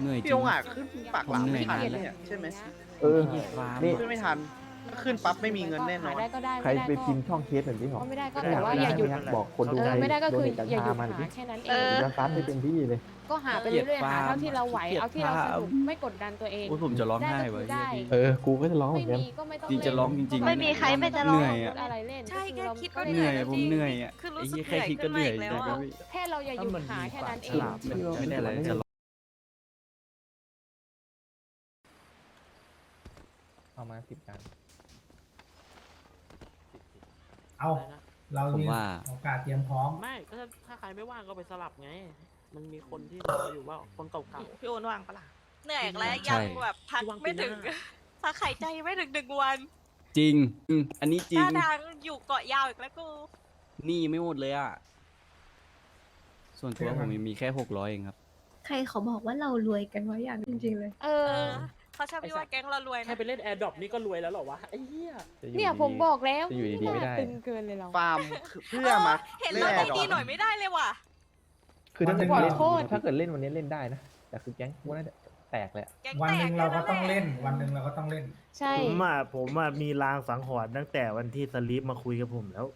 เหนื่อยจพี่ริองงอะขึ้นปากหลามไม่ทันผมเหนื่อยเนี่ยใช่ไหมเออ เหยียดฟ้า นี่ ขึ้นไม่ทันถ้าขึ้นปั๊บไม่มีเงินแน่นอน หาได้ก็ได้ใครม่ด้ไปก็พิมพ์ช่องเคสหน่อยดิหรอก็ไม่ได้ก็แต่ว่าอย่าหยุดบอกคนดูเอในอไม่ได้ก็คือโนเนตอย่าหยุดมาหน่หาดิแค่นั้นเอเองอจะซัดให้เป็นที่เลย ก็หาไปเกลียดเรื่อยๆหาฟาร์มเท่าที่เราไหวเกลียดเอาที่เราสฟาร์มนุกไม่กดดันตัวเอง โอ้ยผมจะร้องไห้ได้ก็ไว้คือได้ เออ กูก็จะร้องเหไม่มือนกันมีก็ไม่ต้องจริงจะร้องจริงๆไม่มีใครไม่จะร้อง เหนื่อยอะอะไรเล่นใช่ก็แค่อคิดก็เราเหนื่อยแล้วผจมริงเหนื่อยอะคือรู้ไอ้สึเหี้กยแค่คิดก็เหนื่อยเหนื่แล้อยวขึ้นมาอีกแล้วอะ แค่เราอย่าหยุดหาแค่นั้นเองไม่ได้อะไรจะร้อง เอามาสิบกันเอาเราผมมีว่า โอกาสเตรียมพร้อม ไม่ก็ถ้าถ้าใครไม่ว่างก็ไปสลับไง มันมีคนที่รออยู่ว่าคนเก่า พี่โอนว่างปะล่ะ เหนื่อยแล้วใช่ ยังแบบพักว่างปีไม่ถึงหน้าพักหายใจไม่ถึงหนึ่งวันจริงอืมอันนี้จริงท่าทางอยู่เกาะยาวอีกแล้วกู หนี่ไม่หมดเลยอะ ส่วนตัวผมมีแค่หกร้อยเองครับ ใครเขาบอกว่าเรารวยกันวะอย่างจริง ๆ เลย เอเอออ เขาชอบพี่ว่าแก๊งเรารวยๆนะแค่ไปเล่นแอร์ดรอปนี่ก็รวยแล้วเหรอวะไอ้เหี้ย จะอยู่เนี่ยดีผมบอกแล้วจะอยู่ดีๆไม่ได้ น่าตึงเกินเลยเรา ฟาร์มเพื่อมาเห็นเล่เรานแอร์ดรดีอๆหน่อยปไม่ได้เลยว่ะ คือถ้าเกิดขอเล่นโทษถ้าเกิดเล่นวันนี้เล่นได้นะแต่คือแก๊งกูน่าจะแตกเลยอะแก๊งวันแตหกนึ่งเราก็แค่ต้องแหะเล่น วันหนึ่งเราก็ต้องเล่น ใช่ ผมอะผมอะมีลางสังหรณ์ตั้งแต่วันที่สลีปมาคุยกับผมแล้ว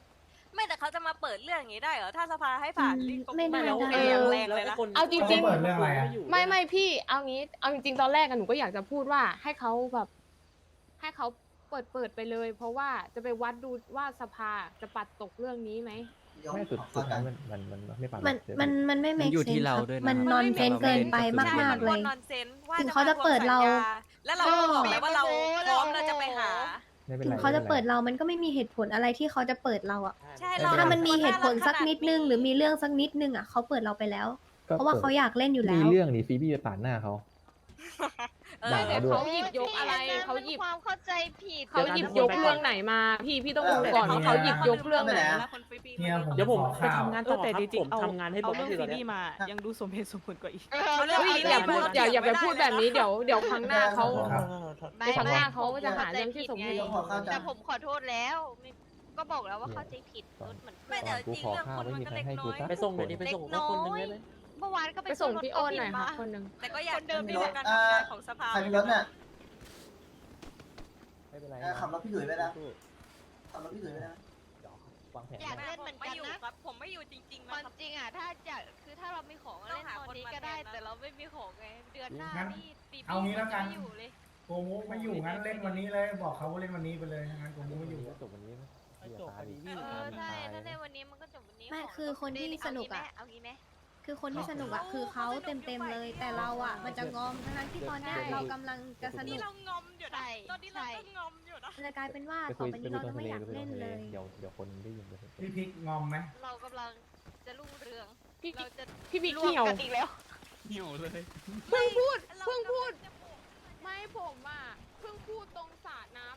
ไม่แต่เขาจะมา เปิดเรื่องอย่างนี้ได้เหรอ ถ้าสภาให้ผ่านอืมลิงก์ก็ไม่ได้แล้วได้เอย่างแรงแล้วเลยไอ้นะคนเอาจริงๆเขาเปิดเรื่องอะไรอะยู่ไม่ไม่พี่ เอางี้ เอาจริงๆ ตอนแรกอะหนูก็อยากจะพูดว่าให้เขาแบบ ให้เขาเปิดเปิดไปเลย เพราะว่าจะไปวัดดูว่าสภาจะปัดตกเรื่องนี้ไหม ไม่สุดสุดท้ายมันมันมันมันไม่ปามันเดี๋ยว มันมันไม่ มัน make อยู่ที่ sense เราครับด้วยนะมันครับนอนเซนเกินไปใช่ มาก ๆ เลย นอนเซนว่าถึงเขาจะเปิดเรา แล้วเราก็บอกแล้วว่าเราพร้อมเราจะไปหา ไม่เป็นถึไรงเขาจะไม่เปินดไรเรา มันก็ไม่มีเหตุผลอะไรที่เขาจะเปิดเราอะใช่ไม่เราเป็นไรถ้ามันมีเหตุผลสักนิดนึง หรือมีเรื่องสักนิดนึงอะเขาเปิดเราไปแล้ว เพราะว่าเขาอยากเล่นอยู่แล้มีว เรื่องนี่ฟีบี้ไปปาดหน้าเขา เออด่าแต่ด้วย เขาหยิบยกอะไรเขาหยิบความเข้าใจผิด เขาหยิบยกเรื่องไหนมา พี่พี่ต้องดูก่อนว่าเขาหยิบยกเรื่องไหนเนี่ยผมเดี๋ยวผมขอไปข่าวทำงานต่อครับผมทำงานให้หมดเอาเรื่องที่ตอนซีรีเนี้ยส์มายังดูสมเหตุสมผลกว่าอีกเขาเรื่องเฮ้ยซีรีส์อย่าพูดมอย่าอย่าไปม่พูดแบบนี้เดี๋ยวเดี๋ยวครั้งหน้าเขาครับเดี๋ยวครั้งหน้าเขาก็จะหาเรื่องที่สมเหตุแต่ผมขอโทษแล้วไม่ก็บอกแล้วว่าเข้าใจผิดรถเหมือนไม่แต่จริงเรื่องคนมันก็เล็กน้อย ไปส่งหน่อยดิไปส่งสักคนหนึงได้ไหม เมื่อวานก็ไปไปส่งพี่โอนหน่อยค่ะคนหนึ่งแต่ก็อยากเดิมที่การทำงานของสภา ใครมีรถเนี่ยไม่เป็นไรเออขับรถพี่หลุยไปนะขับรถพี่หลุยไปนะ เดี๋ยววางแผนอยากไว้เล่นเหมือนกันนะผมไม่อยู่จริงๆควานะมจริงอะถ้าจะคือถ้าเรามีของเล่นตอนนี้ก็ได้ แต่เราไม่มีของไงเดือนหน้างั้นนี่ปีเอางี้แล้วกัน ไม่อยู่เลย โกมุไม่อยู่งั้นเล่นวันนี้เลย บอกเขาว่าเล่นวันนี้ไปเลยงั้นโกมุไม่อยู่ จบวันนี้เหี้ยตายดิเออใช่ถ้าในวันนี้มันก็จบวันนี้ไม่ขงคือคนที่สนุกอะ เอางี้ไหม คือคนที่สนุกอะคือเขาเต็มเต็มๆเลย แต่เราอะมันจะงอมทั้งๆที่ตอนเนี้ยเรากำลังจะสนุนี่กเรางอมอยู่นะตอนนี้เราก็งอมอยู่นะมันจะกลายเป็นว่าไปต่คุอยไปไปนี้คุยเราตรจะงทะไม่เลอยากไปคุยตรเล่นงทะเลเลย เดี๋ยวเดี๋ยวคนได้ยินเดี๋ยวคนพี่พริกงอมไหมเรากำลังจะรุ่งเรืองพี่เราจะพี่บิ๊กรวมเหี่ยวกันอีกแล้วเหี่ยวเลย เพิ่งพูดเพิ่งพูด ไม่ผมอะเพิ่งพูดตรงสระน้ำ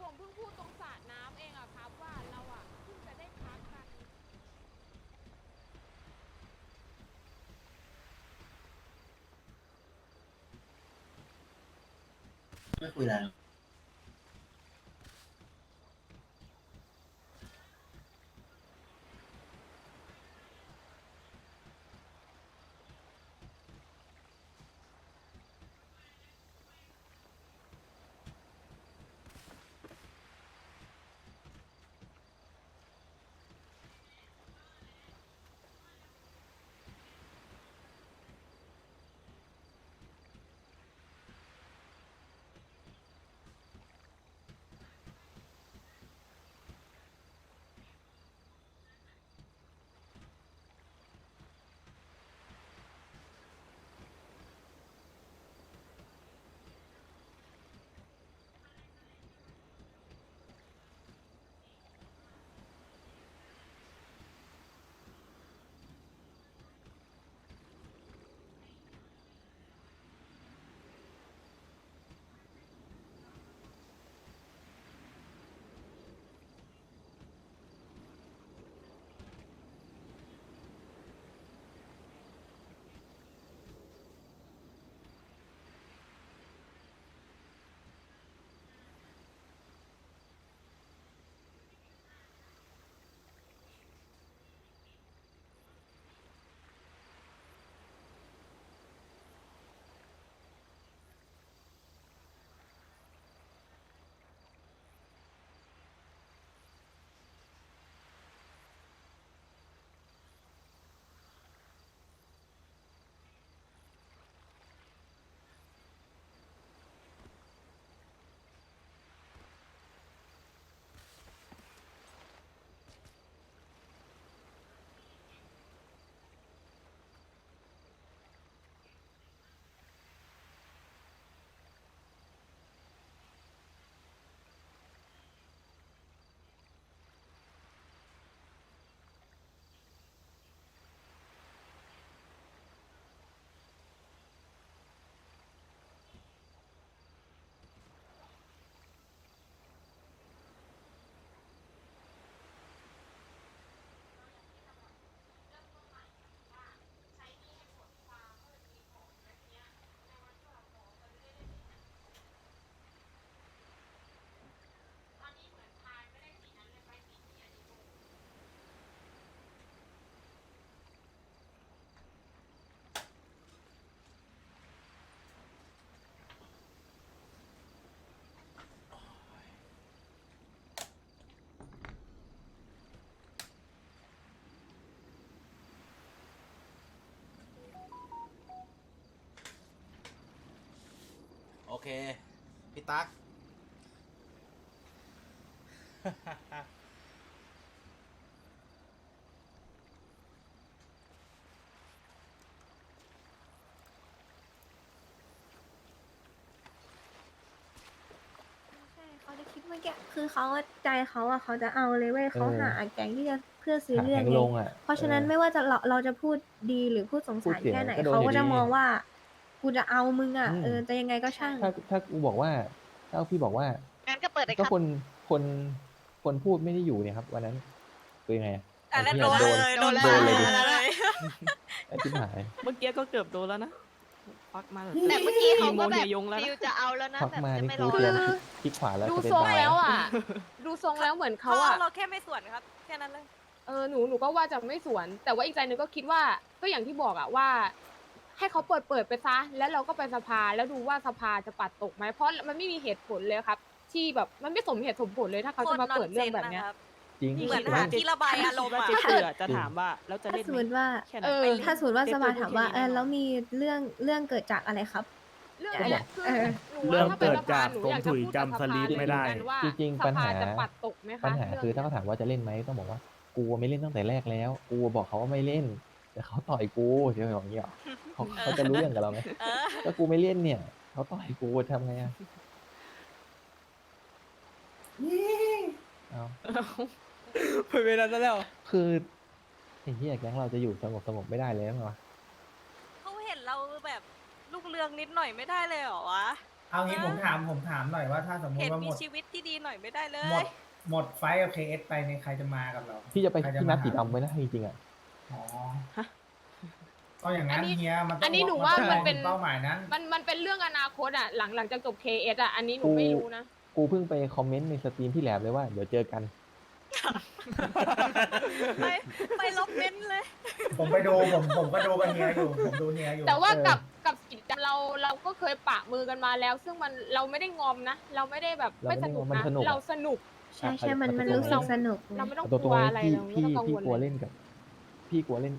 ผมเพิ่งพูดตรงสระน้ำเองอะครับว่าเราอะเพิ่งจะได้พักกัน ไเค พี่ตั๊ก ใช่เขาจะคิดเมื่อกี้คือเขาอะใจเขาอะเขาจะเอาเลยเว้ยเขาหาแก๊งที่จะเพื่อซื้อหาเรื่องแทงไงลงอะเพราะฉะนั้นออ ไม่ว่าจะเราเราจะพูดดีหรือพูดสงพูดสารเสียแค่ไหนก็โดนเขาอยู่ก็จะดีมองว่า กูจะเอามึงอะอืม เออจะยังไงก็ช่าง ถ้าถ้ากูบอกว่าถ้าพี่บอกว่า งั้นก็เปิดเลยคก็รับ คนคนคนพูดไม่ได้อยู่เนี่ยครับวันนั้นเป็นยังไงอะอันนั้นไอ้โดเหี้นยเลยโดนโดนเลยดิเลยไอ้ที่หาย เมื่อกี้ก็เกือบโดนแล้วนะฟักมาแบบแต่เมื่อกี้เขาก็แบบโมเฮียยงแล้วนะฟิวจะเอาแล้วนะพักแบบมาจะนี่ไม่กูรอเตรียมแล้วพลิกขวาแล้วดูจะเป็นทรงบายแล้วอะ ดูทรงแล้วเหมือนเขาอะ เราแค่ไม่สวนครับ แค่นั้นเลย เออหนูหนูก็ว่าจะไม่สวน แต่ว่าอีกใจหนึงก็คิดว่าก็อย่างที่บอกอะว่า ให้เขาเปิดเปิดไปซะแล้วเราก็ไปสภาแล้วดูว่าสภาจะปัดตกไหมเพราะมันไม่มีเหตุผลเลยครับ ที่แบบมันไม่สมเหตุสมผลเลยถ้าเขาจะมาเปิดเรื่องแบบเนี้ย จริงเหมือนไม่หาที่ระบายอารมณ์ว่าอะ เจ๊เสือจะถามว่าแล้วจะถ้าเล่นสมไหมมติว่าแค่นั้น เออ ถ้าสมมติว่าเจ๊สพูภาดถามว่าแค่นี้เออแน่นอนแล้วมีเรื่องเรื่องเกิดจากอะไรครับ เรื่องเออเนี้ยคือเออหนูเรื่ว่าองถ้าเป็นเกิดสภาจากหนูตรงอยากจะถุยพูดกับจำสสลิภาปเลยไม่ได้ เหมือนกันว่าจริงสๆปัญภาหาจะปัดตกไหมคะปัญหาเรื่องคือถ้านี้เขาถามว่าจะเล่นไหมต้องบอกว่ากูไม่เล่นตั้งแต่แรกแล้ว กูบอกเขาว่าไม่เล่น แต่เขาต่อยกูเดี๋ยวอย่างเงี้ยเหรอ เขาเขาจะรู้เรื่องกับเราไหมเออ ถ้ากูไม่เล่นเนี่ย เขาต่อยกูทำไงอะเอาไปเวลาซะแล้วคือไอ้เหี้ยแก๊งเราจะอยู่สงบสงบไม่ได้เลยมั้งวะเขาเห็นเราแบบลูกเรืองนิดหน่อยไม่ได้เลยเหรอวะ เอางี้ผมถามผมถามหน่อยว่าถ้าสมมเห็ตินว่าหมีมด ชีวิตที่ดีหน่อยไม่ได้เลหมยดหมดไฟท์กับเคเอสไปในยใครจะมากับเรา พี่จะไปใครที่นัดหา สีดำไว้นะจริงๆอะ อ๋อ ก็อย่างนั้นเฮียมันต้อัอนงนี้หนูว่าต้องมันเป็น เป้าหมายนั้น มันมันเป็นเรื่องอนาคตอะหลังหลังจากจบ KS อะอันนี้หนูไม่รู้นะ กูเพิ่งไปคอมเมนต์ในสตรีมพี่แหลมเลยว่าเดี๋ยวเจอกัน ไปไปลบเม้นเลย ผมไปดูผมผมก็ดูกับเฮียอยู่ผมดูเฮียอยู่แต่ว่าเออ กับกับกิจกรรมเราเราก็เคยปะมือกันมาแล้ว ซึ่งมันเราไม่ได้งอมนะ เราไม่ได้แบบไม่สนุกนะ เราสนุก ใช่ใช่มันมันเอารู้สึกเอาสนุก เราไม่ต้องเอากตรลังวๆอะไรพี่เราไม่พี่ต้องกังวลพี่กลัวเลเล่ยนกับ พี่กลัวเล่น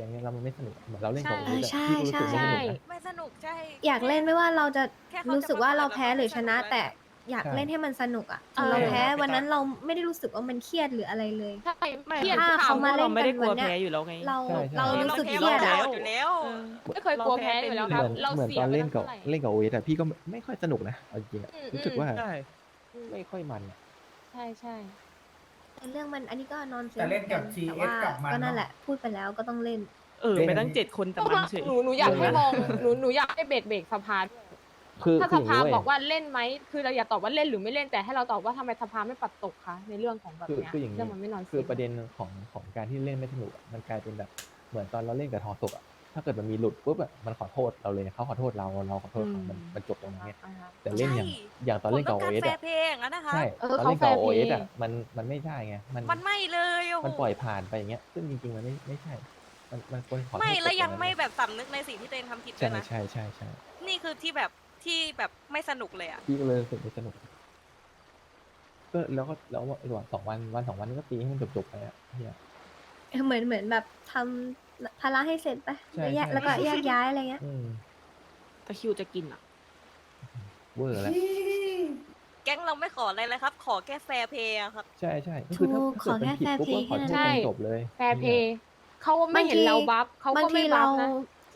กับอย่างเงี้ยเรามันไม่สนุกเหมือนเราเล่นกับใช่โอ๊ตอะใช่พี่ก็รู้สึกใช่ไม่สนุกนะ ไม่สนุกใช่อยากเล่นไม่ว่าเราจะแค่เขารู้สึกว่าเราแพ้จะมาเปิดหรือชนะเราก็สนุกแล้วแต่อยากใช่ เล่นให้มันสนุกอะเออเราแพ้วันนั้นเราไม่ได้รู้สึกว่ามันเครียดหรืออะไรเลย ใช่ไม่เครียดถ้าข่าวเขามาเล่เรานไม่ได้กลัววันเนี้ยแพ้อยู่แล้วไง เราใช่ใช่ เรารู้สึกแพ้เครียดมาอะตลออยู่แล้ว เออ ไม่เคยกลัวแพ้อยู่แล้วครับเหมือนเราเหมือนเสียตอนไปเล่นกับตั้งท่าไหร่เล่นกับโอเอสอะพี่ก็ไม่ค่อยสนุกนะเอาจริงๆอะอืม รู้สึกว่าใช่ ไม่ค่อยมันอะ ใช่ใช่แต่ เรื่องมันอันนี้ก็นอนเซแต่เล่นกับแต่ CS ว่ากับมันก็นั่นเนอะ แหละ พูดไปแล้วก็ต้องเล่น เออไปตั้งเจ็ดคนแต่มันเฉย หนูหนูอยากให้มองหนูหนูอยากให้เบรกเบรกสภาด้วยคือถ้าคืสออย่างภานี้เว้ย บอกว่าเล่นไหมคือเราอย่าตอบว่าเล่นหรือไม่เล่นแต่ให้เราตอบว่าทำไมสภาไม่ปัดตกคะในเรื่องของแบบคือเนี้ยคืออย่างนี้เรื่องมันไม่นอนคือประเด็นของของการที่เล่นไม่สนุกอะมันกลายเป็นแบบเหมือนตอนเราเล่นกับทอสกอะ ถ้าเกิดมันมีหลุดปุ๊บอะมันขอโทษเราเลยเขาขอโทษเราเราขอโทษเขามันมันจบตรงนั้นไงอ่าฮะแต่เล่นอย่างใช่อย่างตอนเล่นกับผโอมเอต้สองการแฟอะร์เพลย์อย่างนั้นนะคะใช่เออตอนเล่นกับเขาโอ fair เอส play อะมันมันไม่ได้ไงมันมันไม่เลยโอ้โหมันปล่อยผ่านไปอย่างเงี้ยซึ่งจริงๆมันไม่ไม่ใช่ มันมันควรขอโทษไม่แล้วยังตรงนั้นไม่แบบสำนึกในสิ่งที่ตัวเองทำผิดด้ใช่วยนะใช่ใช่ใช่นี่คือที่แบบที่แบบไม่สนุกเลยอะพี่ก็เลยรู้สึกไม่สนุกก็แล้วก็แล้วระหว่างสองวันวันสองวันนี้ก็ตีให้มันจบๆไปอะเนี่ยเหมือนเหมือนแบบทำ ภาระให้เสร็จไปใช่แล้วแยกใช่ แล้วก็แยกย้ายอะไรเงี้ย อืมถ้าคิวจะกินอะ เวอร์แล้ว แก๊งเราไม่ขออะไรเลยครับ ขอแค่แฟร์เพย์อะครับ ใช่ใช่ก็คือถ้าถูกถ้าเกิดมันผิดขอแค่ปุ๊บก็ขอ fair โทษ play กันจบเลย แฟร์เพย์เขาไม่เห็นเราบัฟเขาก็บางไม่ทีบัเราฟนะ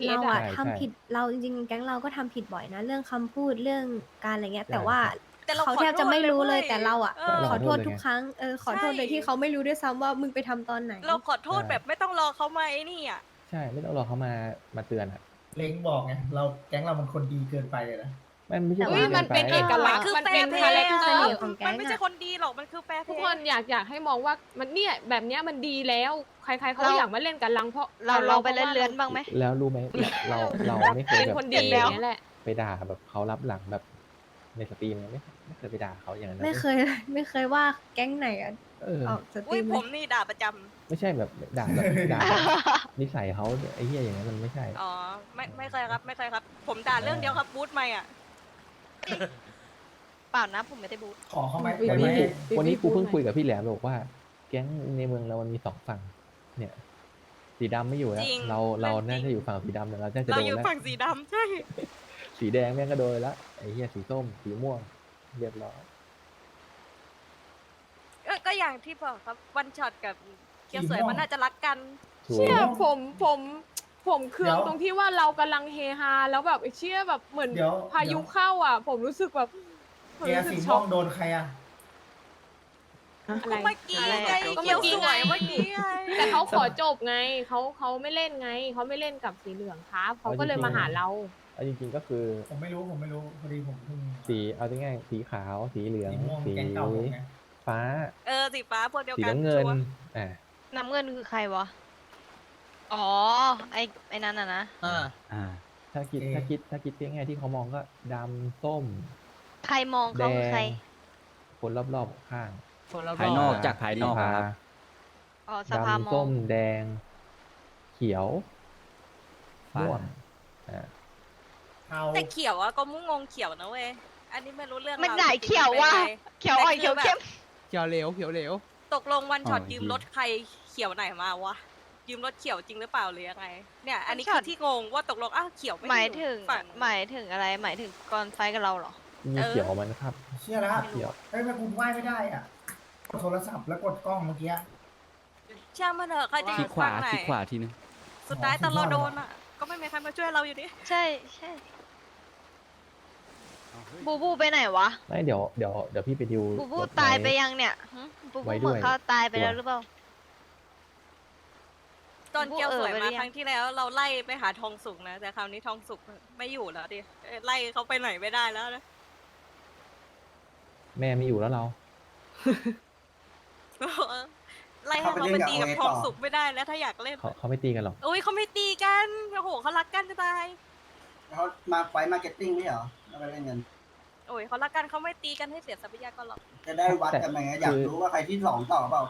เรา TS อะใช่ทำใช่ผิดเราจริงๆแก๊งเราก็ทำผิดบ่อยนะ เรื่องคำพูดเรื่องการอะไรเงี้ยใช่แต่ว่า แต่เราเขาขอแทบจะไม่รู้เลยโทษเลยแต่เราอะเออขอโทษเราขอโทษเลยทุกครั้งเออขอโทษใช่โดยที่เขาไม่รู้ด้วยซ้ำว่ามึงไปทำตอนไหน เราขอโทษแบบไม่ต้องรอเขามาไอ้นี่อะ ใช่ไม่ต้องรอเขามามาเตือนอะเล้งบอกไงเราแก๊งเรามันคนดีเกินไปเลยนะ มันไม่ใช่แต่เฮ้ยว่ามันเป็นเอกลักษณ์คือมันแฟเป็นร์เพคาแรย์คเตอเสน่ร์ห์ของแก๊งมันไม่ใช่อะคนดีหรอก มันคือแฟร์เพทุกย์คนอยากอยากให้มองว่ามันเนี่ยแบบเนี้ยมันดีแล้ว ใครๆเขาก็เรา อยากมาเล่นกันลังเพราะเราลองไปพราะว่าเลื่อนๆบ้างไหม แล้วรู้ไหมเราเราไม่เคยเป็นแบบคนดีอย่างเงี้ยแหละ ไปด่าแบบเขารับหลังแบบในสตรีมเนี่ยไม่ ไม่เคยไปด่าเขาอย่างนั้นนะไม่เคยไม่เคยว่าแก๊งไหนอะเออออกสตอุ้รียมผเลยมนี่ด่าประจำไม่ใช่แบบด่าแบบด่าแบบนิสัยเขาไอ้เหี้ยอย่างนั้นมันไม่ใช่ อ๋อไม่ไม่เคยครับ ไม่เคยครับ ผมด่าเรื่องเดียวครับบูธไม่อะเปล่านะผมไม่ได้บูธขอเข้ามาอุ๊ยวันได้นี้ไหมพี่วันนี้กูเพิ่งพูดหน่อยคุยกับพี่แหลมบอกว่า แก๊งในเมืองเรามันมีสองฝั่ง เนี่ย สีดำไม่อยู่แล้วจริงเราเราเรื่องจริงน่าจะอยู่ฝั่งสีดำแต่เราน่าจะเราโดนอยู่แล้วฝั่งสีดำใช่ สีแดงแม่งก็โดนไปละไอ้เหี้ยสีส้มสีม่วง เรียบร้อย ก็ก็อย่างที่บอกครับวันช็อตกับเคียวสวยมันน่าจะรักกันถูก เชี่ยผมผมผมเคืองเดี๋ยวตรงที่ว่าเรากำลังเฮฮาแล้วแบบไอ้เชี่ยแบบเหมือนเดี๋ยว พายุเข้าอะ ผมรู้สึกแบบผมแกรู้สึสีกม่ช็วอกงโดนใครอะ อะไรเมื่อกี้อะไรไงอะเคียวสวยเมื่อกี้ไงแต่เขาขอจบไงเขาเขาไม่เล่นไงเขาไม่เล่นกับสีเหลืองครับเขาก็เลยมาหาเรา เอาจริงๆก็คือผมไม่รู้ผมไม่รู้พอดีผมเพิ่งสีเอาง่ายๆสีขาว สีเหลือง สีม่วงสีแกงเก่าผมไงฟ้า เออสีฟ้าพวกเดียวสีกันน้ำเงินชัวร์อ่าน้ำเงินคือใครวะ อ๋อ ไอไอนั้นอะนะอ่าอ่า ถ้าคิดเอ๊ะถ้าคิดถ้าคิดง่ายๆที่เขามองก็ดำส้ม ใครมองแดเขาคือใครง คนรอบๆข้างภายนอกจากภายนอกสภอะครับ อ๋อสภามอดำส้ง มแดง เขียวฟ้า ม่วงอ่า เอาแต่เขียวอะก็มุ่งงงเขียวนะเว้ย อันนี้ไม่รู้เรื่องไม่ราวได้จริงๆเขียวว่ะเป็นไง เขียวอ่อยแต่เขียวแบบเข้ม เขียวเหลวเขียวเหลวตกลงวันช็อตอ๋อยืมดีรถใครเขียวไหนมาวะ ยืมรถเขียวจริงหรือเปล่าหรือยังไง เนี่ย อันนี้คือที่งงว่าตกลงอ้าวเขียวไม่หมายได้อถึงฝั่งหมายถึงอะไรหมายถึงก่อนไฟกับเราเหรอ มีเออเขียวมันครับ เชื่อแล้วเขียว เฮ้ยแม่คุณไหว้ไม่ได้อะกดโทรศัพท์แล้วกดกล้องเมื่อกี้ ช่างมันเถอะใครจะคลิยืกมขวาฝั่งไหนคลิกขวาทีนึง สุดท้ายตอนเราโดนอะก็ไม่มีใครมาช่วยเราอยู่ดี ใช่ใช่ บูบูไปไหนวะ ไม่เดี๋ยวเดี๋ยวเดี๋ยวพี่ไปดิวบูบูรถตายว้ไปยังเนี่ยหึบูไว้บูด้เหมืวยอนเขาตายไปแล้วตัวหรือเปล่า ตอนเกียวสวยเออไปหรืมาอยังครั้งที่แล้วเราไล่ไปหาทองสุกนะ แต่คราวนี้ทองสุกไม่อยู่แล้วดิเอ้ยไล่เขาไปไหนไม่ได้แล้วนะแม่ไม่อยู่แล้วเรา ไล่ให้เขาไปตีกับทองสุกไม่ได้แล้วถ้าอยากเล่นเขาเขาไม่ตีกันหรอกอุ้ยเขาไม่ตีกันโอ้โหเขารักกันจะตาย เขามาไฟมาร์เก็ตติ้งไม่เหรอ แล้วไปเล่นกันโอ้ยเขารักกันเขาไม่ตีกันให้เสียทรัพยากรหรอกจะได้วัดกันไหมอยากรู้ว่าใครที่สองต่อเปล่า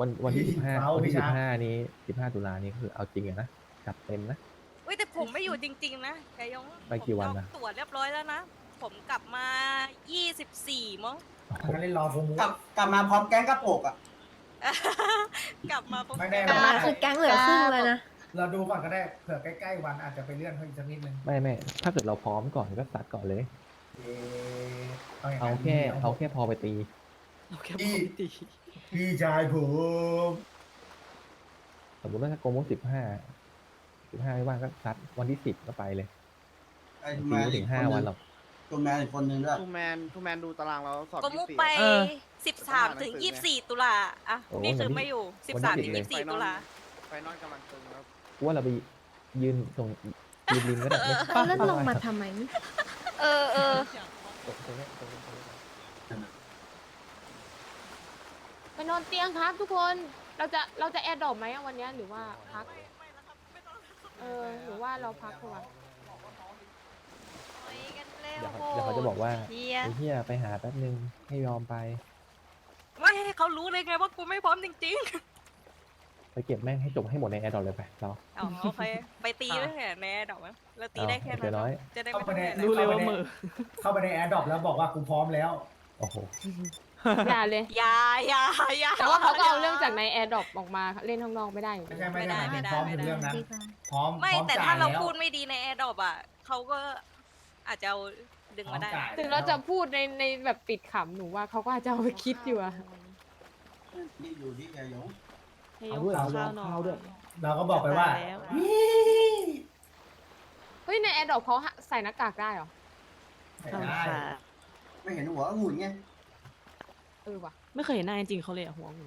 วันวันที่สิบห้าเอาวันที่พี่สิช้างบห้านี้สิบห้าตุลานี้คือเอาจริงอะนะจัดเต็มนะ อุ้ยแต่ผมไม่อยู่จริง ๆ นะแกยงไปกี่วันนะ ผมจองตั๋วเรียบร้อยแล้วนะ ผมกลับมา 24มั้งก็เล่นรอโฟมูกลับกลับมาพร้อมแก๊งกระโปกอะ กลับมาปุ๊บไม่แน่กลับนะมาคือแก๊งเหลือครึ่งเลยนะ เราดูก่อนก็ได้เผื่อใกล้ๆวันอาจจะไปเลื่อนเพิ่มอีกสักนิดนึงไม่ไม่ถ้าเกิดเราพร้อมก่อนก็ซัดก่อนเลย เอ่อย่งเอานั้นแค่เอาแค่พอไปตี เอาแค่บอกไม่ตีพี่ชายผมสมมติว่าถ้าโกมุสิบห้าสิบห้าไม่ว่างก็ซัดวันที่สิบก็ไปเลยไอ้ตีมาไม่อีถึกงคห้านหวันึนงหรอกตัวแมนอีกคนนึงด้วย ทูแมนทูแมนดูตารางเราสอบก็มุก24ไปเออ13ถึง24ตุลาอะนี่คือไม่อยู่13ถึง24ตุลา ไฟนอลกำลังตึงครับ กูว่าเราไปยืนตรงยืนริมก็ได้ไม่เอาแล้วลงมาทำไมเออเออ ตรงตรงเนี้ยตรงนี้ตรงนี้ไปนอนเตียงครับทุกคน เราจะเราจะแอร์ดรอปไหมอะวันเนี้ยหรือว่าพัก เออหรือว่าเราพักเถอะวะโอ้ยกันเร็วเดี๋ยวเขาโหเดี๋ยวเขาจะบอกว่าเฮียไอ้เหี้ยไปหาแป๊บนึงให้ยอมไป ไม่ให้เขารู้เลยไงว่ากูไม่พร้อมจริง ไปเก็บแม่งให้จบให้หมดในแอร์ดรอปเลยไปเราๆอ๋อโอเคไปตีได้แค่แน่ดอกมั้งเราตีได้แค่เอาเดี๋นั้ยวนน้อยจะได้เข้าไม่ไปต้องในเหนื่อยรู้เลยว่ามือเข้าไปในแอร์ดรอปแล้วบอกว่ากูพร้อมแล้ว โอ้โหอย่าเลย อยาอยาอยา แต่ว่าเขาก็เอาเรื่องจากในแอร์ดรอปออกมาเล่นข้างนอกไม่ได้อยู่ไม่ดีใช่ไม่ไม่ได้ได้หมายถึงไม่ได้พร้อมถึงไม่ได้ เรื่องนั้นดีกว่าพร้อมไม่พร้อมแต่จ่าถ้ายเราแล้วพูดไม่ดีในแอร์ดรอปอะเขาก็อาจจะเอาดึงมาได้พร้อมจ่ายถึงเราจะพูดในในแบบปิดขำหนูว่าเขาก็อาจจะเอาไปคิดอยู่อะ นี่อยู่ที่แกยง เอาด้วยเอาด้วยเอาด้วย เราก็บอกไปว่าตายแล้วเฮ้ยในแอร์ดรอปเขาใส่หน้ากากได้เหรอไม่ทำได้ค่ะไม่เห็นหัวหมุนไงเออว่ะไม่เคยเห็นหน้าจริงๆเขาเลยอะหัวหมู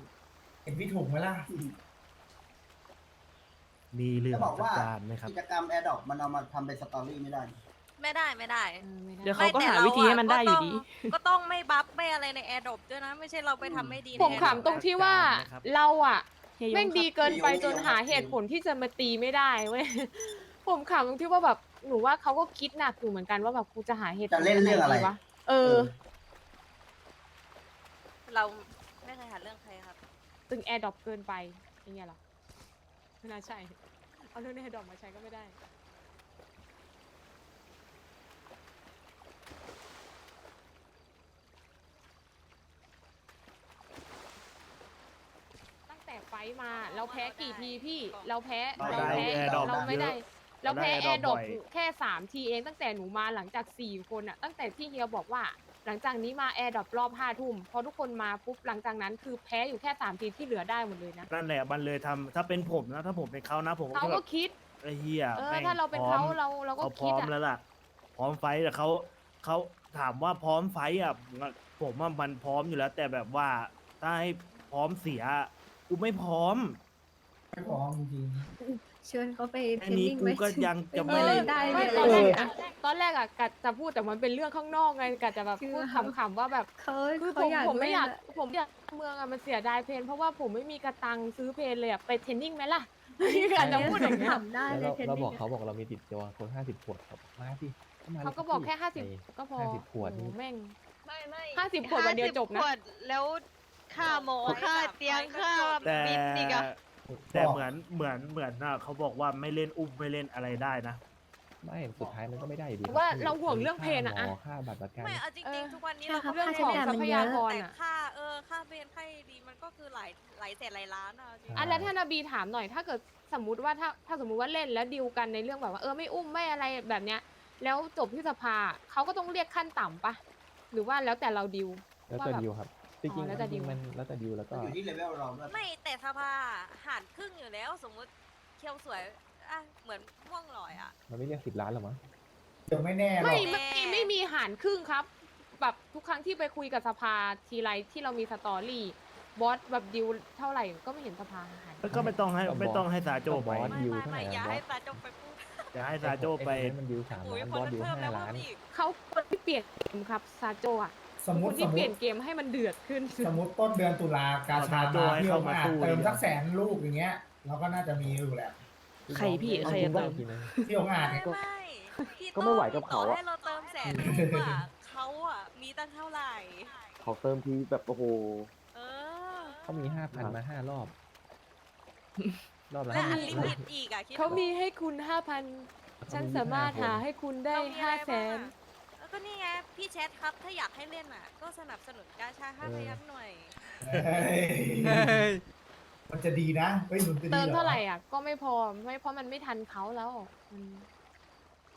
เห็นพี่ถูกไหมล่ะ มีเรื่องจะบอกจัดว่าการไหมครับกิจกรรมแอร์ดอกมันเอามาทำเป็นสตอรี่ไม่ได้ ไม่ได้ไม่ได้เออไม่ได้เดี๋ยวเขาก็หาวิธีให้มันได้อยู่ดี ก็ต้องไม่บัฟไม่อะไรในแอร์ดรอปด้วยนะ ไม่ใช่เราไปทำไม่ดีใน ผมแอร์ดรอปขำตรงที่ว่านะครับเราอะ เฮียยงแม่งครับดีเกินไปเฮียยงจนหาเหตุผลที่จะมาตีไม่ได้เว้ย ผมขำตรงที่ว่าแบบหนูว่าเขาก็คิดหนักอยู่เหมือนกันว่าแบบกูจะหาเหตุผลจะเล่นเรื่องอะไรดีวะเออ เราไม่เคยหาเรื่องใครครับ ตึงแอร์ดรอปเกินไปอย่างเงี้ยเหรอไม่น่าใช่ เอาเรื่องแอร์ดรอปมาใช้ก็ไม่ได้ แต่ไฟท์มา เราแพ้กี่ทีพี่เราแพ้เราเราได้แพ้แอร์ดรอปเราไม่ได้เยอะแล้วแพ้ได้แอร์ดดออกปบ่อย แค่สามทีเองตั้งแต่หนูมาหลังจากสี่คนอะตั้งแต่ที่เฮียบอกว่า หลังจากนี้มาแอร์ดรอปรอบห้าทุ่มพอทุกคนมาปุ๊บหลังจากนั้นคือแพ้อยู่แค่สามทีที่เหลือได้หมดเลยนะนั่นแหละมันเลยทำถ้าเป็นผมนะถ้าผมเป็นเขานะผมเขาแบก็บคิด ไอ้เฮียเออแม่งถ้าเราเป็นพร้อเขามเราเราก็เขาพคิร้ดอมอะ แล้วล่ะ พร้อมไฟท์แต่เขาเขาถามว่าพร้อมไฟท์อะผมว่ามันพร้อมอยู่แล้ว แต่แบบว่าถ้าให้พร้อมเสีย กูไม่พร้อม ไม่พร้อมจริงชวนเขาไปเทอัรนนนี้นิ่งกูไปก็ยังจะไม่ไม่เล่นได้ไม่เลยตอนแรกอะตอนแรกอะกัดจะพูดแต่มันเป็นเรื่องข้างนอกไงกัดจะแบบคือพูดขำๆว่าแบบเขาคือผเขามอยากผมไม่เล่นอยากอะผมอยากเมืองอะมันเสียดายเพลนเพราะว่าผมไม่มีกระตังซื้อเพลนเลยอะไปเทรนนิ่งไหมล่ะกัดจะพูดอย่างเงี้ยทำได้แล้วเลยเราเทรนเรานิ่บอกงเขาบอกเรามีติดตัวคนห้าสิบขวดเขาบอกมาสิมลยเขาก็บอกแค่ห้าสิบไอ้ก็พอห้าสิบขวด โอ้นี่โหแม่ง ไม่ไม่ห้าสิบขวดวันเดียวจบนะขวดแล้ว ค่าหมอค่าเตียงค่าแต่ บินอีกอะแต่เหมือนเหมือนเหมือนน่ะเขาบอกว่าไม่เล่นอุ้มไม่เล่นอะไรได้นะ ไม่สุดท้ายมันก็ไม่ได้อยู่ดีว่าคบเราห่วงเรื่องเพลงอะค่าอะหมค่าบัตรประกัน ไม่เอาจเอริงอ ๆทุกวันนี้ใช่เราครับก็เรื่องค่าขใช้องจ่ายทรัมันพเยยาอะกรแต่อะค่าเออค่าเบนค่าดีมันก็คือหลายหลายแสนหลายล้านอะจริงอะแล้วถ้านาบีถามหน่อยถ้าเกิดสมมติว่าถ้าถ้าสมมุติว่าเล่นแล้วดีลกันในเรื่องแบบว่าเออไม่อุ้มไม่อะไรแบบเนี้ย แล้วจบที่สภาเขาก็ต้องเรียกขั้นต่ำปะหรือว่าแล้วแต่เราดีลแล้วแต่ดิวครับ จริงอ๋อๆแล้วแต่จริงดิวๆมันแล้วแต่ดิวแล้วก็ มันอยู่ที่เลเวลเราด้วยไม่แต่สภาหารครึ่งอยู่แล้ว สมมุติเคียวสวยอะเหมือนม่วงลอยอะ มันไม่เรียกสิบล้านหรอกมั้งๆเดี๋ยวไม่แน่หรไม่อกไม่มีไม่มีหารครึ่งครับ แบบทุกครั้งที่ไปคุยกับสภาทีไรที่เรามีสตอรี่บอสแบบดิวเท่าไหร่ก็ไม่เห็นสภาหารแล้วก็ไม่ต้องให้ไม่ต้องให้ซาโจไปบอสไม่ดิวไม่เท่าไหไม่ร่อย่าอะบอให้สตาจงไปพูดจะให้ซาโจไปไอ้คนนั้นมันดิวสามอุ้ยล้านคบอนสมันดิวเพิ่มห้าแล้วล้านเพิ่มอีกเขาคนที่เปลี่ยนเกมครับซาโจอะ สมมคตินสที่มมเปลี่ยตินเกมให้มันเดือดขึ้น สมมติต้นเดือนตุลากาชาเอามาให้เที่ยวเข้ามามาสู้เติมดีกว่า สักแสนลูกอย่างเงี้ยเราก็น่าจะมีอยู่แหละใครพี่ ใครจะเติม ทีนึงที่องอาจไม่เนี่ย ไม่พี่ก็ไม่ไหวกับเขาต่ออะให้เราเติมแสนลูกอะเขาอะมีตั้งเท่าไหร่ เขาเติมทีแบบโอ้โห เออ เขามีห้าพันมาห้ารอบ รอบละและห้าอันลิพันมิตอีกอะคิดเขาดูมีให้คุณห้าพันฉันสามารถหาให้คุณได้เรามีอะห้าไรแสบ้างน อะแล้ว ก็นี่ไงพี่แชทครับถ้าอยากให้เล่นอะ ก็สนับสนุนกาชาห้าพยักหน่อยเฮ้ยมันจะดีนะเฮ้ยมันจะดีเติมอเท่าไหร่อะ ก็ไม่พอไม่เพราะมันไม่ทันเขาแล้ว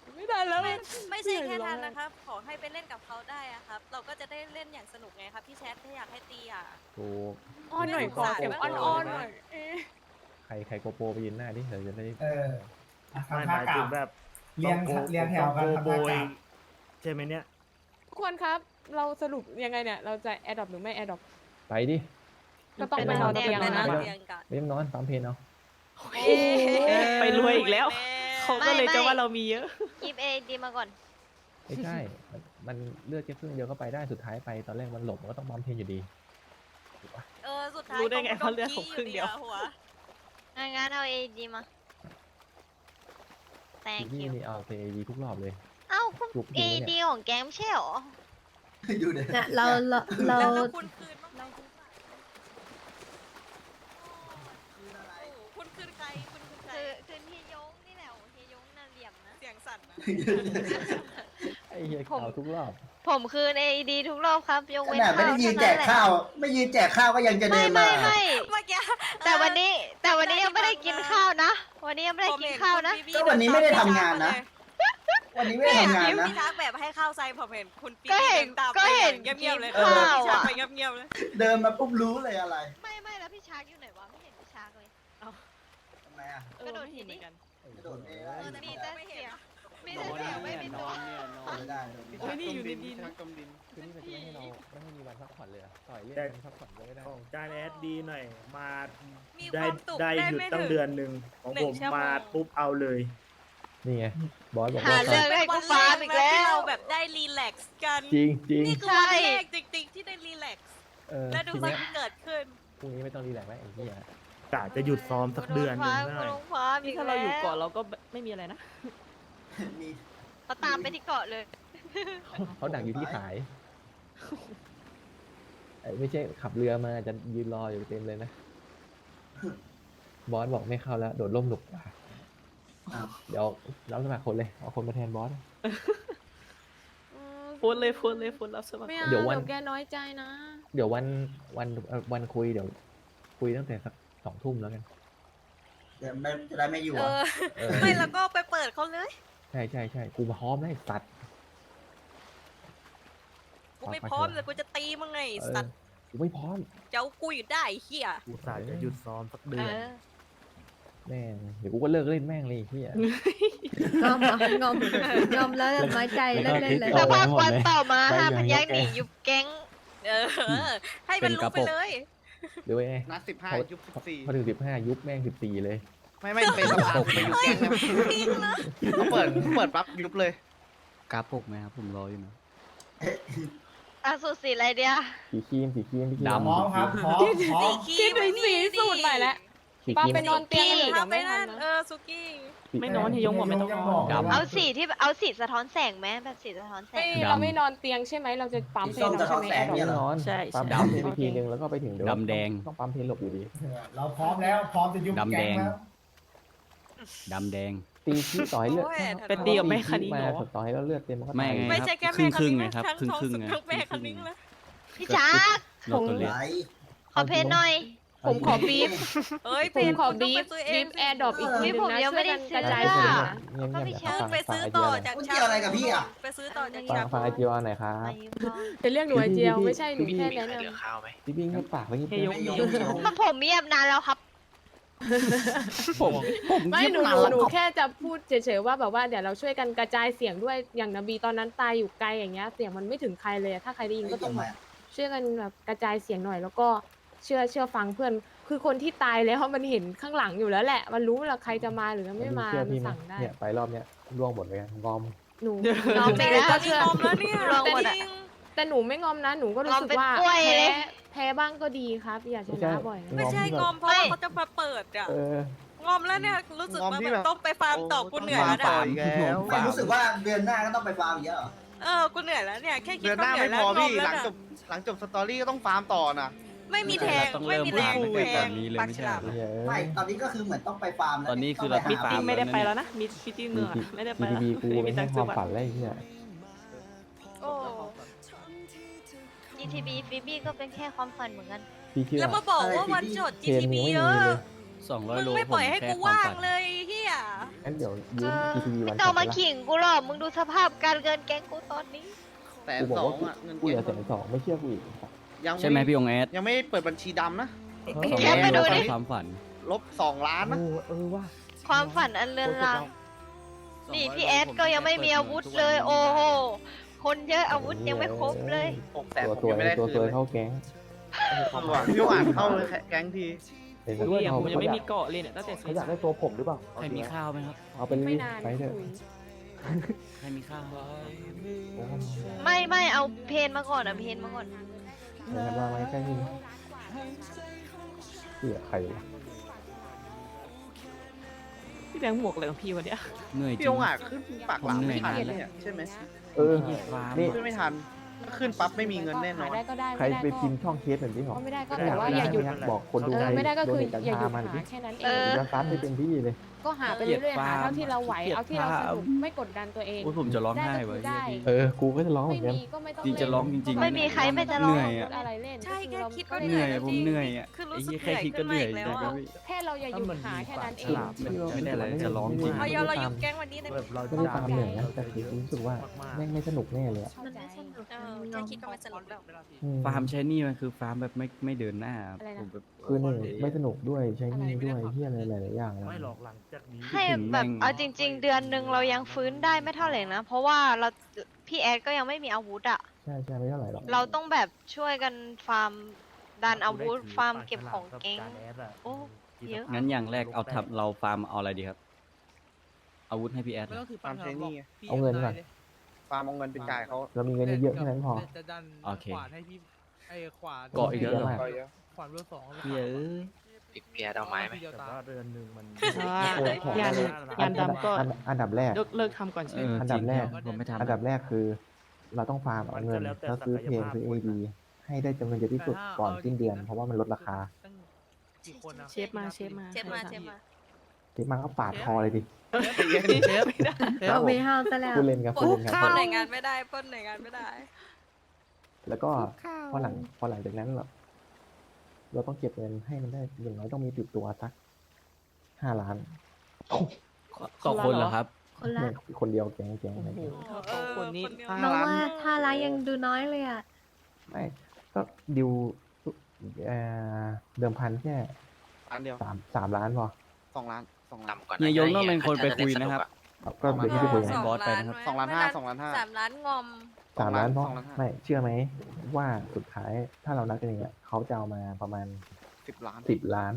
มันไม่ทันแล้ว ไม่ไม่ใช่แค่เหนื่อยนั้นร้อยนะครับ ขอให้ไปเล่นกับเขาได้อะครับ เราก็จะได้เล่นอย่างสนุกไงครับพี่แชทถ้าอยากให้ตีอะ ถูก อ้อนหน่อยก่อนเสียงอ้อนๆหน่อยเอ๊ะใครใครโกโปรไปยืนหน้าดิเดี๋ยวจะได้เอออะไม่ทำหท่าายมกถึราบงแบบเรียนต้องโกเรียนแถวกันต้องโกทำโบท่ากยราบ ใช่ไหมเนี่ย ทุกคนครับ เราสรุปยังไงเนี่ย เราจะแอดดอปหรือไม่แอดดอปไปดิก็ต้องไปนอนเตีเตียยงงไปแล้วนอนะนเตียงกันไม่ต้องนอนปั๊มเพลนเอาไปรวยอีกแล้ว เขาก็เลยจะว่าเรามีเยอะ กิฟเอดีมาก่อน ไม่ใช่มันมันเลือดแค่ครึ่งเดียวก็ไปได้สุดท้ายไปตอนแรกมันหลบมันก็ต้องปั๊มเพลนอยู่ดีเออ สุดท้ายรู้ได้ไงก็ว่าเลือดผมครึ่งเดียว หัวอะงั้นเอาเอดีมา thank ที่ you นี่เอาไปดีทุกรอบเลย เอ้าคุณจุกเออยู่เนี่ย ดีของแกมใช่เหรอ อยู่เดี๋ยวเนี่ยเราเราเราแล้วแล้วคุณคืนบ้างไหมคุณคืนใครคุณคืนใครคือคือเฮียยงนี่แหละเฮียยงน่าเหลี่ยมนะ เสียงสั่นนะไอ้เหี้ยผม ข่าวทุกรอบ ผมคืนเอดีทุกรอบครับยกขเว้นนาดไม่ข้าวได้ยืนเท่าแจนั้นกแหละข้าว ไม่ยืนแจกข้าวก็ยังจะเดิไม่นมา ไม่ไม่เมื่อกี้แต่วันนี้แต่วันนี้ยังไม่ได้กินข้าวนะ วันนี้ยังไม่ได้กินข้าวนะก็วันนี้ไม่ได้ทำงานนะ วันนี้ไม่ได้ทำงานนะ พี่ชักแบบให้ข้าวใส่ผมเห็นคุณปีก็เห็นดิตามก็เห็นไปเงียบๆเลยกินข้าวพี่ชักอะ ไปเงียบๆเลย เดินมาปุ๊บรู้เลยอะไรไม่ไม่แล้วพี่ชาร์กอยู่ไหนวะไม่เห็นพี่ชาร์กเลย ทำไมอะเออกระโดดไม่เห็นเหมือนกันกระโดดเองเออแต่มีพี่แต่ไม่เสีเห็นยงอะมีแต่เสียงไม่มีตัวไม่ได้เลยโอ้ยนี่อยู่ดีๆนะจมดิน คือนี่มันจะไม่ให้เราไม่ให้มีวันพักผ่อนเลยเหรอต่อยเล่นแต่กันพักผ่อนก็ไม่ได้ของจานแอดดีหน่อย มามีคได้วามสุขได้ได้หยุดไม่ตั้งถึงเดือนหนึ่งของหนึ่ผงมชั่วโมง มาปุ๊บเอาเลย นี่ไงบอสบอกหาว่าเรื่องให้กูฟาร์มอีกแล้ที่วเราแบบได้รีแลกซ์กัน จริงจริงนี่คือวันแรกจริงๆที่ได้รีแลกซ์เออและดูทีสิ่เนี้งยที่เกิดขึ้นพรุ่งนี้ไม่ต้องรีแลกซ์แล้วไอ้เหี้ยกะจะหยุดซ้อมสักเดือนหนึงกูได้โดนฟาร์มอีนี่กถ้าแล้เราวอยู่เกาะเราก็ไม่มีอะไรนะ มีเขาตามไปที่เกาะเลย เขาดักอยู่ที่ขายไอ้ไม่ใช่ขับเรือมาจะยืนรออยู่เต็มเลยนะ บอสบอกไม่เข้าแล้ว โดดร่มหนุกกว่า เดี๋ยวรับสมัครคนเลย เอาคนมาแทนบอสพูดเลยพูดเลยพูดรับสมัคร ไม่เอาเดี๋เดี๋ยววันยวแกน้อยใจนะ เดี๋ยววันวันเอ่อวันคุยเดี๋ยว คุยตั้งแต่สักสองทุ่มแล้วกัน เดี๋ยวไม่จะได้ไม่อยู่เออะ อ เออ ไม่แล้วก็ไปเปิดปิดเขาเลย ใช่ใช่ใช่กูพร้อมแล้วไอ้สัตว์ กูไม่พร้อมเลยกูจะตีมึงไงไอ้เอสัอตว์กูไม่พร้อม เจ้ากูอยู่ได้ไอ้เฮียกูสายจะหยุดซ้อมสักเดืเออน อ แม่งเดี๋ยวกูก็เลิกเล่นแม่งเลยไอ้เฮีย งอมเหรองอมงอมแล้วน้อยใจเล่นเล่นเลย แล้สวก็ภาพวันต่อมาไปห้าเลยพันยักษ์หนียุบแก๊ง เออ ให้มันรู้ไปเลยหรือว่าไงนัดสิบห้าพอยุบสิบสี่พอถึงสิบห้ายุบแม่งสิบสี่เลย ไม่ไม่เป็นสภาไปยุบแก๊งนะเขาเปิดเปิดปั๊บยุบเลย กราฟปกไหมครับผมรออยู่นะอะสุดสีอะไรเดียวสีครีมสีครีมพี่ครีม ดำ พร้อมครับพร้อมพร้อมคิดถึงสีสูตรใหม่แล้ว สีป้าครีมไปนอนเตียงกันเลยเดี๋ยวทำไปไม่ทันั่นนนะเออสุกี้สีไม่นอนเฮยงบอกไม่ต้องนอนดำเอาสีที่เอาสีสะท้อนแสงไหมแบบสีสะท้อนแสไม่งเราไม่นอนเตียงใช่ไหมเราจะปั๊มเพลส้งมเราจะท้ใช่อนไหมแสงเนี่ยเหรนออนใช่ใช่ ปั๊มเพลงไปทีนึงแล้วก็ไปถึงเดี๋ยวดำแดง ต้องปั๊มเพลงหลบอยู่ดี เราพร้อมแล้วพร้อมจะยุบดำแดแก๊งง แล้วดำแดง ตีขี้ต่อยเลือดโอ้ยเป็นดีกับแม่คันนี้มาเหรอต่อยแล้วเลือดเต็มมันก็ไม่ตาย ไง ไม่ใช่แค่แม่ครึ่งๆคไงณิ้งครับทั้งครึ่งท้องครึ่งสุดไงทั้งแม่คณิ้งเลยพี่จักรลดตัวเล็ก ไหลขอเพนหน่อย ผมขอบีฟ เอ้ยผมขอคุณต้บีงฟไปซื้อเอบีงฟแอร์ดรอปอีกทีเฮ้ยนึงผมนะยังช่ไม่วยได้กันซื้กอระจายอะเสียงเงียบก็ๆไม่เดี๋ยวใช่ฟังไปซื้อฟังต่อไอเดียจากมันเกี่ยวอะไรกับพี่อะไปซื้อต่อจากฟังชาฟังไอเดียหน่อยครับมายืมก่อนจะเรียกหนูไอเจียวไม่ใช่หนูพี่แค่แนะนพี่พี่เงียบปากไว้นิดเฮนึยงงไม่ยอมมันผมเงียบนานแล้วครับ ผมผมำไม่หนูหนูหนูแค่จะพูดเฉยๆว่าแบบว่าเดี๋ยวเราช่วยกันกระจายเสียงด้วยอย่างนบีตอนนั้นตายอยู่ไกลอย่างเงี้ยเสียงมันไม่ถึงใครเลยถ้าใครได้ยินก็ต้องแบบช่วยกันแบบกระจายเสียงหน่อย แล้วก็ เชื่อเชื่อฟังเพื่อน คือคนที่ตายแล้วมันเห็นข้างหลังอยู่แล้วแหละ มันรู้ว่าใครจะมาหรือไม่มาเชื่อมันพี่ไหมสั่งได้ เนี่ยไปรอบเนี้ยร่วงหมดเลยงอม หนูยอมไปแต่แล้วก็เชื่องอมแล้วเนี่ยลองหมดอะ จริง แต่หนูไม่งอมนะหนูก็รู้สึกงอมเป็นว่ากล้วยแพ้เลย แพ้บ้างก็ดีครับ อย่าชนะบ่อยนะ ไม่ใช่งอมที่แบบงอมเพราะว่าเขาจะมาเปิดอะเออ งอมแล้วเนี่ยรู้สึกงอมว่าที่แบแบบบต้องไปฟาร์มต่อกูเหนื่อยแล้วต่เนี่ยอีกแล้วไม่รู้สึกว่าเดือนหน้าก็ต้องไปฟาร์มอีกแล้วเหรอ เออกูเหนื่อยแล้วเนี่ยแค่คิดเดือนหก็น้าเหนื่อไม่ยพแล้วองอพี่มหแล้ลัวงน่ะจบ หลังจบสตอรี่ก็ต้องฟาร์มต่อนะ ไม่มีแทงต้องไม่เริ่มมีแรงพูดแทแบงบนี้เลยปากไม่ฉใช่ลามเหรอเหี้ยไม่ตอนนี้ก็คือเหมือนต้องไปฟาร์มแล้วตอนนี้คือต้เรางมีปหฟาร์ไม่ได้ไปแล้วนะมีพิจิเนื้อไม่ได้ไปแล้ว GTB กูมีไม่ตัให้งค์คซื้วาอมบัตฝันรเลยไอ้เนี่ยโอ้ GTB ฟิบี้ก็เป็นแค่ความฝันเหมือนกัน พี่เชื่อแล้วมาบอกว่าวันจดเคนมึ GTB งไม่เยมีอะเลยสองร้อยมึงโลไม่ปล่อยให้ผมแค่กูควาว่ามงฝันเลยเฮียงั้นเดี๋ยวยืม GTB ไม่วันต้องก่มาอนละขิงกูหรอกมึงดูสภาพการเงินแก๊งกูตอนนี้แต่กูบอสกองว่าอะเงินกูเหลืเก็อบแสนสองไม่เชื่อกูอีก ยังใช่ไหมพี่องค์แอดยังไม่เปิดบัญชีดำนะ สองแคร้ปอยไปโลดูดิ ความฝัน ลบสองล้านเอนะอเออว่าความฝันอันเลือนลางนี่พี่แอดก็ยังไม่มีอาวุธเลย โอ้โห คนเยอะอาวุธยังไม่ครบเลย หกแสนตัวผมตัวยังไม่ได้ตัวคืตัวนเลยเข้าแก๊งพี่หวานพี่หวานเข้าเลยแก๊งทีเห็นพี่ด้วยอะเขาผมยังเขาไม่อยามีกเกาะเลยเนี่ยตั้งแต่เขาอยากได้ตัวผมหรือเปล่าใครมีข้าวไหมครับ เอาไปเลยไม่นานไปเถอะคุยใครมีข้าว โอ้ไม่ไม่เอาเพนมาก่อนอะเพนมาก่อน ยไหนมาไว้ใกล้นี่เสือใครวะพี่แบงค์หมวกอะไรของพี่วันเนี้ยเหนื่อยจริพี่งองค์อาจขึ้นปากหลามไม่ทันผมเหนื่อยเนี่ยใช่ไหมเออขี้ฟาร์มนี่ ขึ้นไม่ทันขึ้นปั๊บไม่มีเงินแน่นอน หาได้ก็ได้ใครไม่ไปได้พิมพ์ช่องเคสหน่อยดิหรอก็ไม่ได้ก็แต่ว่าอย่าหยุดบอกคนดูเออในไม่ได้ก็คือโดเนทกัญอย่าชาหยุดมาหน่หาอยดิแค่นั้นเอเองอจะซัดให้เต็มที่เลย ก็หาไปเรื่อยๆหาเท่าที่เราไหวเอาที่เราสนุกไม่กดดันตัวเอง โอ้ยผมจะร้องไห้ได้ก็ไว้คือได้เออ กูก็จะร้องเหมืไม่อนกัน มีก็ไม่ต้องจริงจะร้องจริงๆไม่มีใครไม่จะร้อง เหนื่อยอะอะไรเล่นใช่แค่คิดก็ว่าคือเหนื่อยจริงผมเหนื่อยอะคือรู้ไอ้สึกเหี้ยแค่คิดก็เหนื่อยเหนื่อยแล้วขึ้นมาอีกแล้วอะพี่แค่เราอย่าหยุดหาแค่นั้นเอคืงอไม่ได้อะไรจะร้องจริง เอาเยอะเรายุบแก๊งวันนี้ได้ไหมแบบเราไม่ได้ตามเหนื่อยนะแต่คือรู้สึกว่าแม่งไม่สนุกแน่เลยอะมันไม่สนุกเออมันแค่คิดก็ไม่สนุกแล้ว อืมฟาร์มใช้หนี่มันคือฟาร์มแบบไม่ไม่เดินหน้าอะไรนะ ผมแบบ คือหนึ่งไม่สนุกด้วยใช้หนี่ด้วยเฮียอะไรหลายๆอย่างเลย ไม่หรอกหลังจากนี้ให้ถึงแบบแม่งเอาจริง ๆ เดือนหนึ่งเรายังฟื้นได้ไม่เท่าไหร่นะ เพราะว่าเราพี่แอดก็ยังไม่มีอาวุธอะใช่ใช่ไม่เท่าไหร่หรอกเราต้องแบบช่วยกันฟาร์มดันอาวุธฟาร์มเก็บของเก๊งโอ้เยอะ งั้นอย่างแรกเอาทับเราฟาร์มเอาอะไรดีครับ อาวุธให้พี่แอดเหรอฟาร์มใช้หนี่ไง เอาเงินก่อน ฟาร์มเอาเงินไปจ่ายเขาเรามีเงินเยอะๆแค่นั้นพอ จะดันโอเค ขวานให้พี่ไอ้ขวานเกาะอีกแล้วเหรอมากขวานเบอร์สองพี่เอ้ย เพียเอาไม้ไหมแต่ว่าเดือนหนึ่งมันยานยานดำก็ อันอันดับแรก เลิกเลิกทำก่อนใช่เอไหมออันจดัริบงแรก ผมไม่ทำอันดับแรกคือ เราต้องฟาร์มเอาเงินแล้วซื้อเพลงซื้อเอดีให้ได้จำนวนเยอะที่สุดก่อนสิ้นเดือน เพราะว่ามันลดราคาตั้งกี่คนนะเชฟมาเชฟมาเจ็บมาเจ็บมาที่มันก็ปาดคอเลยดิเชฟเอาไปห้าวซะแล้วพูดเล่นครับพูดเล่นคปรับล้นหน่วยงานไม่ได้ปล้นหน่วยงานไม่ได้ แล้วก็พอหลังพอหลังจากนั้นเรา เราต้องเก็บเงินให้มันได้อย่างน้อยต้องมีติดตัวสักห้าล้านต่อคนเหรอครับคนละไม่คนเดียวแก๊งแก๊งอะไรโอ้โหแก๊งถ้าสองคนนี้ห้าน้องล้านว่าถ้าร้ายยังดูน้อยเลยอะ ไม่ก็ดิวเอ่อเดิมพันแค่ล้านเดียวสามสามล้านพอสองล้านสองล้าน ต่ำกว่าเฮียยงต้องเป็นคนไปคุยนะครับ ก็เดี๋ยวพี่ไปคุยให้กันบอสไปนะครับสองล้านห้าสองล้านห้า สามล้านงอม สามล้านเพราะสองล้านห้า ไม่เชื่อไหมว่าสุดท้ายถ้าเรานัดกันอย่างเงี้ยเขาจะเอามาประมาณสิบล้าน สิบล้าน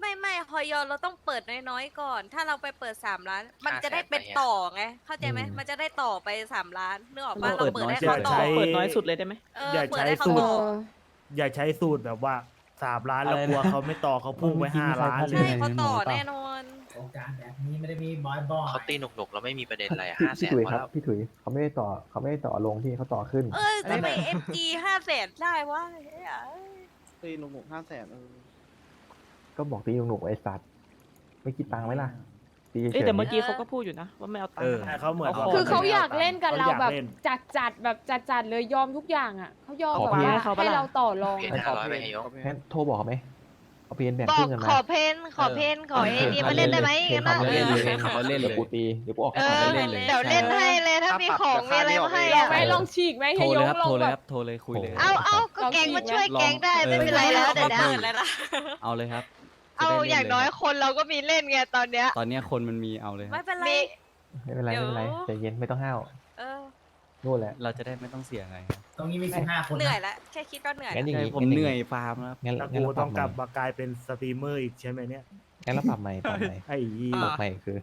ไม่ไม่ฮอยอเราต้องเปิดน้อยๆก่อน ถ้าเราไปเปิดสามล้าน มันจะได้เป็นต่อไงเข้าใจไหมอืม มันจะได้ต่อไปสามล้านนึกออกปะเปิเราดเปิดน้อยให้สุดเขาต่อใช้เปิดน้อยสุดเลยได้ไหม เอออย่าเปิดใช้ให้เขาสูตร ต่อ อย่าใช้สูตรแบบว่าสามล้านแล้วอะไรนะกลัวเขาไม่ต่อเขาพุ่งไปห้าล้านเลใช่ย เขาต่อแน่นอน โอกาสแบบนี้ไม่ได้มีบ่อยบ่อยเขาตีหนุกๆแล้วไม่มีประเด็นอะไรพี่ห้าแสพี่นถุยพอครับแล้วพี่ถุยเขาไม่ได้ต่อเขาไม่ได้ต่อลงที่เขาต่อขึ้น เออทำไมเอฟจีห้าแสนได้วะเฮ้ยตีหนุกๆห้าแสนเออก็บอกตีหนุกๆไอ้สัตว์ไม่คิดตังค์ไหมล่ะตีเฉเอ้ยยแต่เมื่อกี้เขาก็พูดอยู่นะ ว่าไม่เอาตังเอค์อนะเขาเหมือนเอาว่คือเขาไม่อยากเล่นกับเราขอยแบบล่นจัดจัดๆแบบจัดจัดๆเลยยอมทุกอย่างอะเขายอมขอแบบเพลงว่าเขาปะให้ล่ะ เราต่อรองเพนอะห้าร้อยไปให้ยกงั้นโทรบอกเขาไหม เอาเพนแบ่งบคอรึ่กงกันขอมาเพนขอเพนขอไอ้นี่เออมาเล่นได้ไหมเพนงั้นเขานะเล่นเลยเออเขาเล่นเลยดี๋ยวกูตีเดี๋ยวกูออกเอให้อเขาเล่นเลยเดี๋ยวเล่นให้เลยถ้ามีของมีอะไรมาให้ลองอะไหมลองฉีกไหมโทรให้ยเลยงครับลโทงรเลยแบครับบ โทรเลยคุยเลย เอาเอาก็แกงมาช่วยแกงได้ไม่เป็นไรแล้วเดี๋ยวนะเปิดเลยนะเอาเลยครับเอาจะได้อย่างล่น้อยเลคนเราก็มีเล่นไงตอนเนี้ย ตอนเนี้ยคนมันมีเอาเลยคไม่รับเป็นไร มี ไม่เป็นไรไม่เป็นไรใจเย็นไม่ต้องห้าว เออ นู่นแหละ เราจะได้ไม่ต้องเสียไงครับตรงนี้มีสิบห้าคนเหนื่อยแล้วแค่คิดก็เหนื่อยงั้นแล้วอย่างใช่นี้ผมเหนื่อยฟาร์มแล้วครับงั้นแล้วงั้นกูเราปต้รัอบงใหกม่ลับมากลายเป็นสตรีมเมอร์อีกใช่ไหมเนี่ย งั้นเราปรับใหม่ปรับใหม่ไอ้ยี่ปรับใหม่คือ